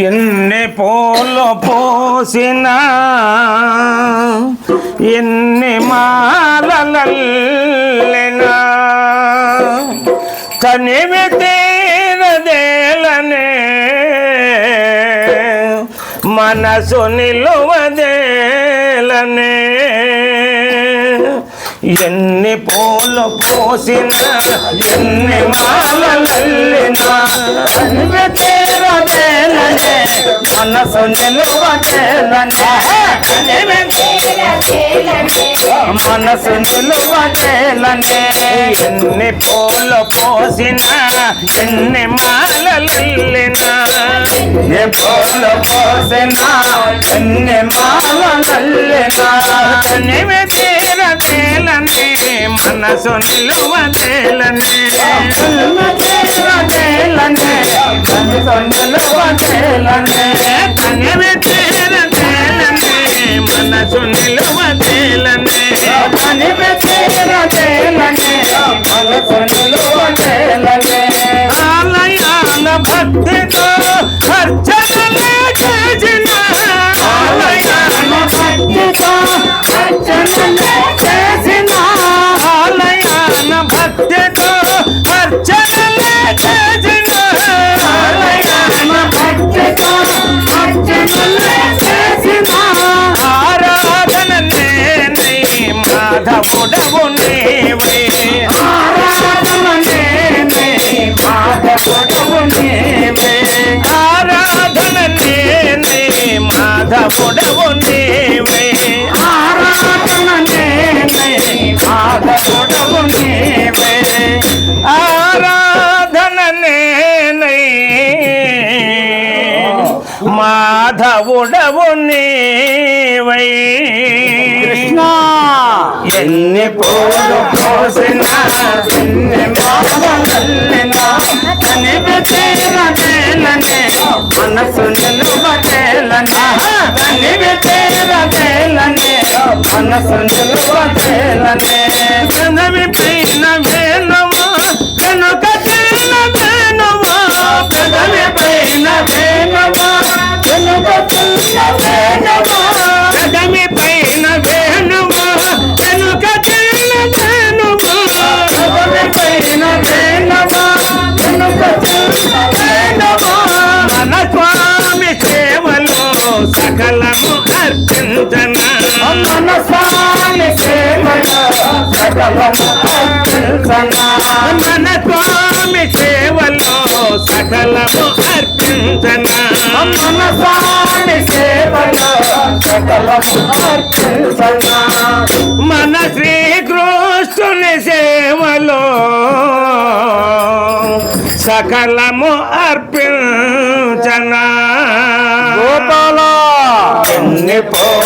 ఎన్ని పూలు పోసిన ఎన్ని మాలలల్లినా తనివి తీరదేలనే మనసు నిలువదేలనే. ఎన్ని పూలు పోసిన ఎన్ని మాలలల్లినా మనసు నిలువదేలనే మనసు నిలువదేలనే ఎన్ని పూలు పోసిన ఎన్ని మాలలల్లినా. ఎన్ని పూలు పోసిన ఎన్ని మాలలల్లినా. తీర తీరదేలనే మనసు నిలువదేలనే తీరదేలనే మనసు నిలువదేలనే తనివి తీరదేలనే నీవై. కృష్ణ! ఎన్ని పూలు పోసిన ఎన్ని మాటలల్లినా మనసు నిలువదేలనే పెదవి పైన వేణువా పెదవి పైన వేణువా మన స్వామి సేవలో సకలము అర్పించన. మన స్వామి సేవలో సకలము అర్పించన. మన స్వామి సేవలో మన శ్రీకృష్ణుని సేవలో సకలము అర్పించన. గోపాల! ఎన్ని పూలు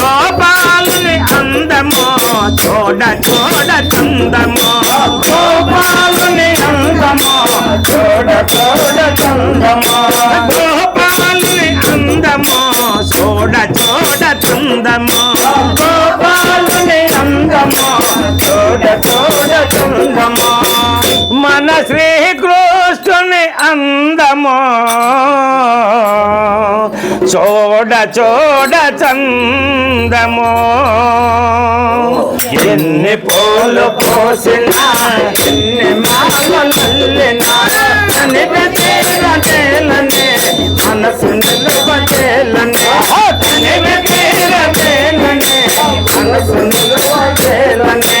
గోపాలుని అందమో చూడ చూడ చందమో. గోపాలుని అందమో చూడ చూడ చందమో. గోపాలుని అందమో చూడ చూడ చందమో. చందమో మన శ్రీకృష్ణుని అందమో. చూడ చూడ చందమో. ఎన్ని పూలు పోసినా ఎన్ని మాలల్లినా మనసు నిలువదేలనే మనసు నిలువదేలనే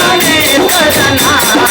நானே சொன்னா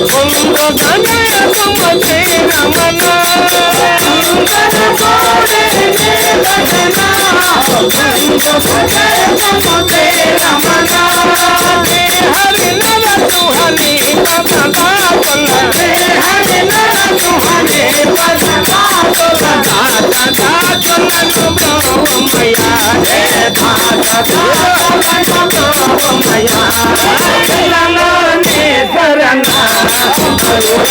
సదా చలనలో బొమ్మయ్యా ఇళ్ళలో నీ శరణ దిమ్మె తక్క దిమ్మె తోల్ బొమ్మ జన తమాస తోడరమయ బొమ్మ దిమ్మె తక్క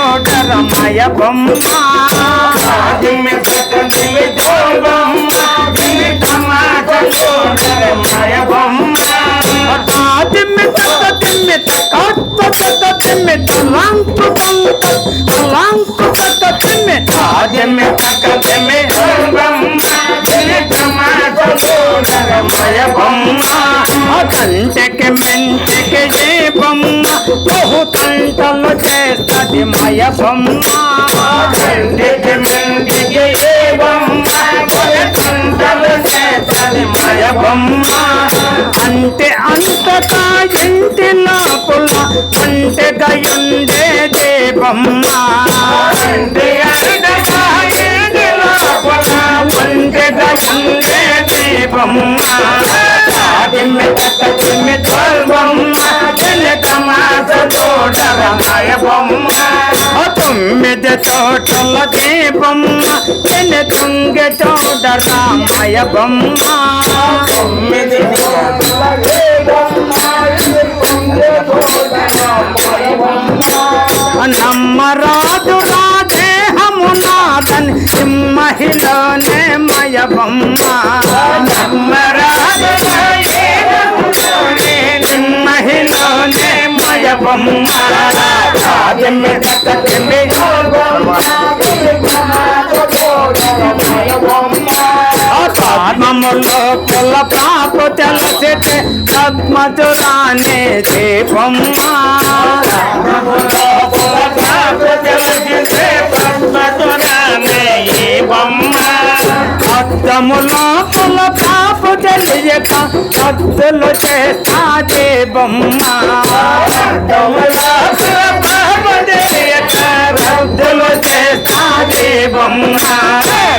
తలాంకు తత్త తిమ్మి తిమ్మి తక్క తిమ్మి మయ బొమ్మ కంటకి మెంటికి ఏ బొమ్మ బహు కంటలు చేస్తది మయ బొమ్మ. చేస్తది మయ బొమ్మ. అంటే అంతటా ఇంటి లోపల అంటగా ఉండేదే బొమ్మ. అంటే అంతటా ఇంటి లోపల అంటగా బొమ్మ. బొమ్మ. తొమ్మిది తోటల దీపమ్మ తిన తుంగ తోటరామయ బొమ్మ. తొమ్మిది నమ్మరాజు రాజేహమునాథన్ సింహహిలోనే మయ బొమ్మ. సింహహిలోనే మయ బొమ్మ పద్మములో కుల పాపు తెలసితే పద్మతురానే దీపమ్మ. పద్మములో కుల పాపు తెలియక అద్దులు చేస్తాదే బొమ్మ అద్దములో కుల పాపు తెలియక అద్దులు చేస్తాదే బొమ్మ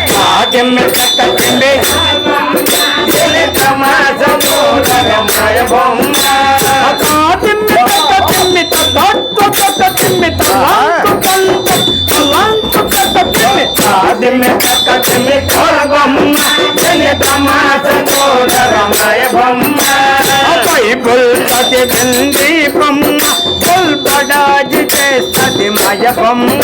కాజమ్మె తక్క తిండి మయ బొమ్మ కాజమ్మె తక్క తిమ్మి తక్క తక్క తిమ్మి తలాంకు కంట తలాంకు కట్ట తిమ్మి కాజమ్మె తక్క తిమ్మి తోల బొమ్మ జని తమాస తోడరమయ బొమ్మ బైబుల్ చదివింది బొమ్మ బుల్బడాజి చేస్తది మయ బొమ్మ.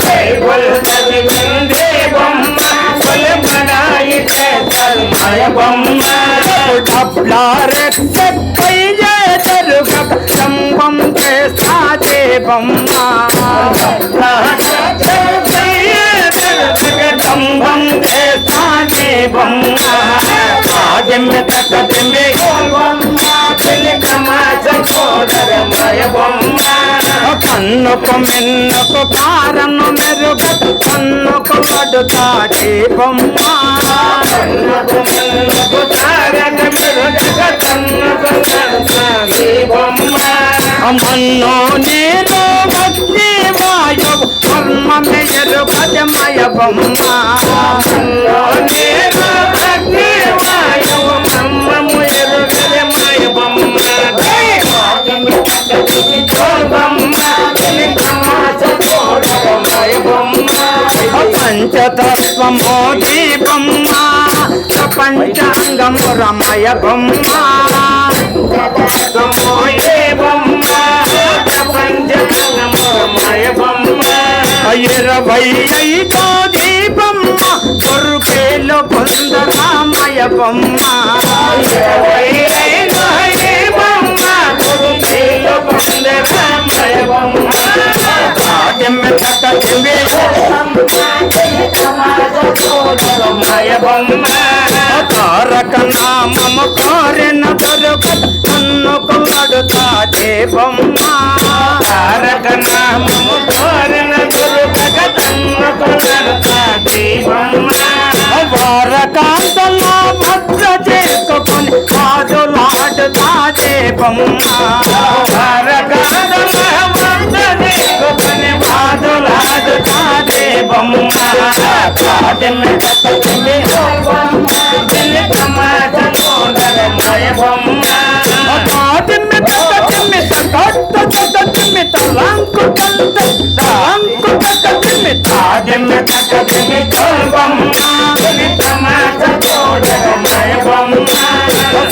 బైబుల్ చదివింది బొమ్మ బుల్బడాయి చేస్తది మయ బొమ్మ. డబ్లారె చెప్పై జరుగక సంభం చేస్తాదే బొమ్మ సంభం చేస్తాదే బొమ్మ ఆజమ్మె తక్క తిమ్మి కన్నుకు మెన్నుకు కారను మెరుగ కన్నుకు పడుతా దీపమ్మ కన్నుకు మెన్నుకు కారను మెరుగ కన్నుకు పడుతా దీపమ్మ అమ్మన్నో నేను భక్తి వాయువు కర్మమే ఎరుగదమయ బొమ్మ. అమ్మన్నో నేను భక్తి వాయువు కర్మము ఎరుగదమయ బొమ్మ. పంచతత్వమో దీపమ్మ పంచాంగము రమయ బొమ్మ తత్వమో దీపమ్మ పంచాంగము రమయ బొమ్మ ఇరవై ఐదో దీపమ్మ దొరుకేలు కొందరామయ బొమ్మ ఇరవై ఐదో దీపమ్మ దొరుకేలు కొందరామయ బొమ్మ బొమ్మ. తారక నామము కోరిన దొరక నన్ను కొడుతా దేవమ్మ తారక నామము కోరిన దొరక నన్ను కొడుతా దేవమ్మ వారకాంతలో భద్ర చేసుకొని కాదులాడుతా దేవమ్మ వారకాంతలో భద్ర చేసుకొని కాదులాడుతా దేవమ్మ కాదమ్మ తప్పని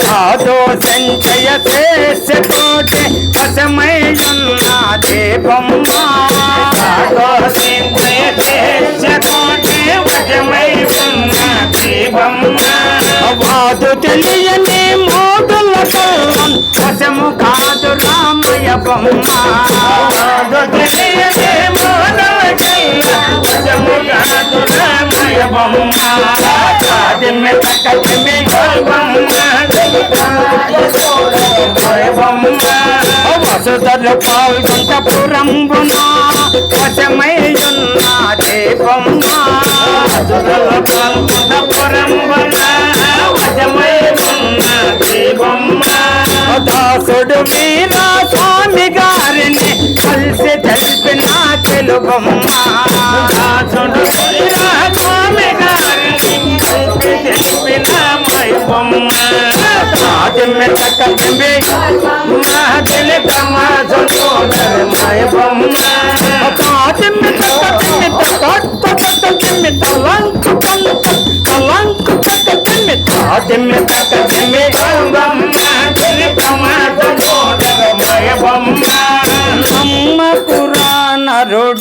సాధో సంచయ శేష కోటి వశమై ఉన్నదే సాధో సంచయ శేష వసుదలు వసుధర పాల్గొంట పురంబున వశమయ్యున్న దేవమ్మ వసుధర తక్కదిమ్మె బొమ్మ దిల్ కమాజో మైబొమ్మ నమ్మ పురాణ రోడా